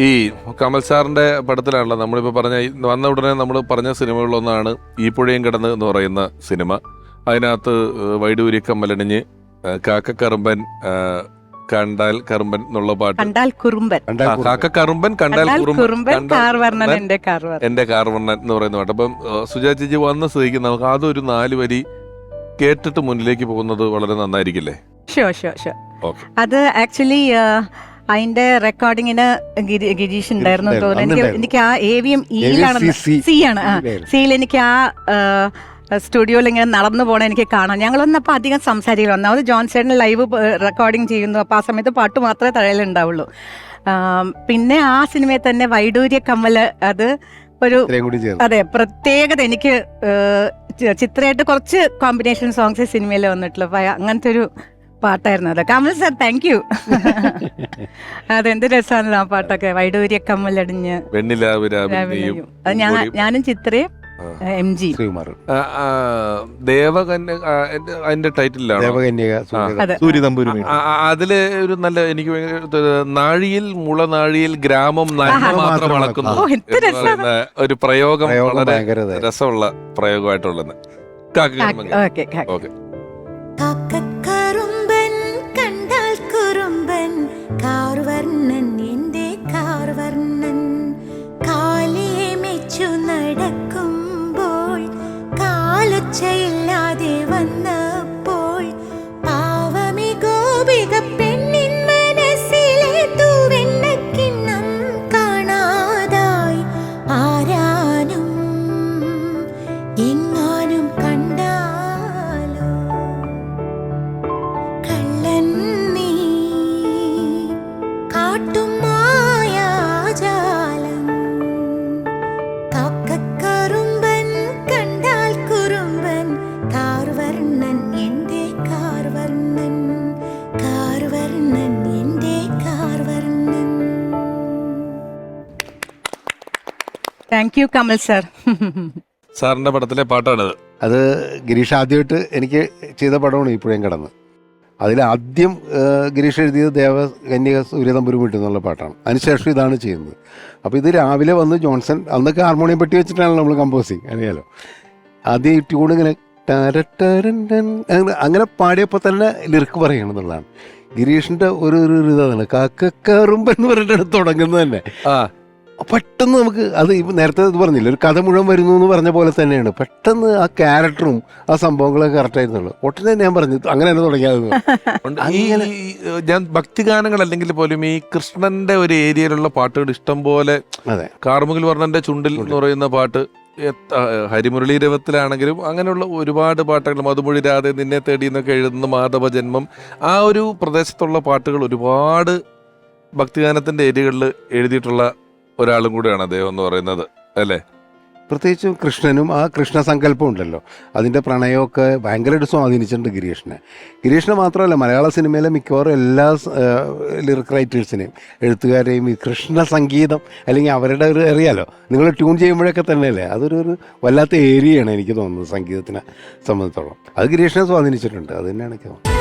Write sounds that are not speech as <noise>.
ഈ കമൽ സാറിന്റെ പടത്തിലാണല്ലോ നമ്മളിപ്പോൾ പറഞ്ഞ വന്ന ഉടനെ നമ്മൾ പറഞ്ഞ സിനിമകളിലൊന്നാണ് ഈ പുഴയും കിടന്ന് എന്ന് പറയുന്ന സിനിമ. അതിനകത്ത് വൈഡൂരി കമ്മലണിഞ്ഞ് കാക്ക കാക്കക്കറുമ്പൻ കണ്ടാൽ കറുമ്പൻ എന്നുള്ള പാട്ട്. കണ്ടാൽ കുറുമ്പൻ. കണ്ടാൽ കറുമ്പൻ. കാക്കക്കറുമ്പൻ കണ്ടാൽ കുറുമ്പൻ എന്റെ കാർ വർണൻ എന്ന് പറയുന്ന പാട്ട്. അപ്പം സുജാ ചേച്ചി വന്ന സ്ഥിതിക്ക് നമുക്ക് അതൊരു നാല് വരി കേട്ടിട്ട് മുന്നിലേക്ക് പോകുന്നത് വളരെ നന്നായിരിക്കില്ലേ? Show show show okay. അത് ആക്ച്വലി അതിന്റെ റെക്കോർഡിങ്ങിന് ഗിരി- ഗിരീഷ് ഉണ്ടായിരുന്നു തോന്നുന്നു. എനിക്ക് എനിക്ക് ആ എ വി എം ഇയിലാണ് സി ആണ്. സിയിൽ എനിക്ക് ആ സ്റ്റുഡിയോയിൽ ഇങ്ങനെ നടന്നു പോകണം എനിക്ക് കാണാം. ഞങ്ങളൊന്നും അപ്പോൾ അധികം സംസാരിക്കില്ല. ഒന്നാമത് ജോൺസേട്ടൻ ലൈവ് റെക്കോർഡിങ് ചെയ്യുന്നു. അപ്പോൾ ആ സമയത്ത് പാട്ട് മാത്രമേ തഴയിലുണ്ടാവുള്ളൂ പിന്നെ ആ സിനിമയിൽ തന്നെ വൈഡൂര്യ കമ്മൽ അത് ഒരു അതെ പ്രത്യേകത എനിക്ക് ചിത്രമായിട്ട് കുറച്ച് കോമ്പിനേഷൻ സോങ്സ് സിനിമയിൽ വന്നിട്ടുള്ളൂ. അപ്പം അങ്ങനത്തെ ഒരു പാട്ടായിരുന്നു അത്. കമൽ സാർ താങ്ക് യു <laughs> അതെന്ത് രസമാണല്ലോ ആ പാട്ടൊക്കെ. വൈഡൂര്യ കമ്മലടിഞ്ഞ് അടിഞ്ഞ്. അത് ഞാൻ ഞാനും ചിത്രയും എം ജി. ദേവകന്യ അതിന്റെ ടൈറ്റിലാണ്? അതിൽ ഒരു നല്ല എനിക്ക് നാഴിയിൽ മുള നാഴിയിൽ മുളനാഴിയിൽ ഗ്രാമം നന്മ. മാത്രം വളക്കുന്നു ഒരു പ്രയോഗം വളരെ രസമുള്ള പ്രയോഗമായിട്ടുള്ളത്. ഓക്കെ. നടക്കുമ്പോൾ കാലൊച്ചയില്ലാതെ താങ്ക് യു കമൽ സാർ സാറിന്റെ പടത്തിലെ പാട്ടാണത്. അത് ഗിരീഷ് ആദ്യമായിട്ട് എനിക്ക് ചെയ്ത പടമാണ് ഇപ്പോഴും കടന്ന്. അതിൽ ആദ്യം ഗിരീഷ് എഴുതിയത് ദേവകന്യക സൂര്യതമ്പുരു വീട്ടിൽ നിന്നുള്ള പാട്ടാണ്. അതിനുശേഷം ഇതാണ് ചെയ്യുന്നത്. അപ്പോൾ ഇത് രാവിലെ വന്ന് ജോൺസൺ അന്നൊക്കെ ഹാർമോണിയം പെട്ടി വെച്ചിട്ടാണ് നമ്മൾ കമ്പോസിങ് അറിയാലോ? ആദ്യം ഈ ട്യൂൺ ഇങ്ങനെ അങ്ങനെ- പാടിയപ്പോൾ തന്നെ ലിറിക്ക് പറയണമെന്നുള്ളതാണ് ഗിരീഷിന്റെ ഗിരീഷിന്റെ ഒരു ഒരു ഇതാണ് കാക്കറുമ്പെന്ന് പറഞ്ഞിട്ട് പറഞ്ഞിട്ടാണ് തുടങ്ങുന്നത് തന്നെ. ആ. പെട്ടെന്ന് നമുക്ക് അത് ഇപ്പം നേരത്തെ ഇത് പറഞ്ഞില്ല ഒരു കഥ മുഴുവൻ വരുന്നു എന്ന് പറഞ്ഞ പോലെ തന്നെയാണ്. പെട്ടെന്ന് ആ ക്യാരക്ടറും ആ സംഭവങ്ങളൊക്കെ കറക്റ്റ് ആയിരുന്നുള്ളൂ. ഒട്ടനെ ഞാൻ പറഞ്ഞു അങ്ങനെ തന്നെ തുടങ്ങിയത് ഞാൻ ഭക്തിഗാനങ്ങൾ അല്ലെങ്കിൽ പോലും ഈ കൃഷ്ണന്റെ ഒരു ഏരിയയിലുള്ള പാട്ടുകൾ ഇഷ്ടം പോലെ അതെ. കാർമുകിൽ വർണന്റെ ചുണ്ടിൽ എന്ന് പറയുന്ന പാട്ട് ഹരിമുരളി രവത്തിലാണെങ്കിലും അങ്ങനെയുള്ള ഒരുപാട് പാട്ടുകൾ മധുമൊഴി രാധെ നിന്നെ തേടി എന്നൊക്കെ എഴുതുന്ന മാധവ ജന്മം ആ ഒരു പ്രദേശത്തുള്ള പാട്ടുകൾ ഒരുപാട് ഭക്തിഗാനത്തിന്റെ ഏരിയകളിൽ എഴുതിയിട്ടുള്ള ഒരാളും കൂടെയാണ് അദ്ദേഹം എന്ന് പറയുന്നത് അല്ലേ? പ്രത്യേകിച്ചും കൃഷ്ണനും ആ കൃഷ്ണ സങ്കല്പം ഉണ്ടല്ലോ. അതിന്റെ പ്രണയമൊക്കെ ഭയങ്കരമായിട്ട് സ്വാധീനിച്ചിട്ടുണ്ട് ഗിരീഷിനെ. ഗിരീഷിനെ മാത്രമല്ല മലയാള സിനിമയിലെ മിക്കവാറും എല്ലാ ലിറിക് റൈറ്റേഴ്സിനെയും എഴുത്തുകാരെയും ഈ കൃഷ്ണ സംഗീതം അല്ലെങ്കിൽ അവരുടെ ഒരു അറിയാലോ നിങ്ങൾ ട്യൂൺ ചെയ്യുമ്പോഴൊക്കെ തന്നെയല്ലേ? അതൊരു ഒരു വല്ലാത്ത ഏരിയയാണ് എനിക്ക് തോന്നുന്നത് സംഗീതത്തിനെ സംബന്ധിച്ചോളം. അത് ഗിരീഷിനെ സ്വാധീനിച്ചിട്ടുണ്ട് അത് തന്നെയാണ് എനിക്ക് തോന്നുന്നത്.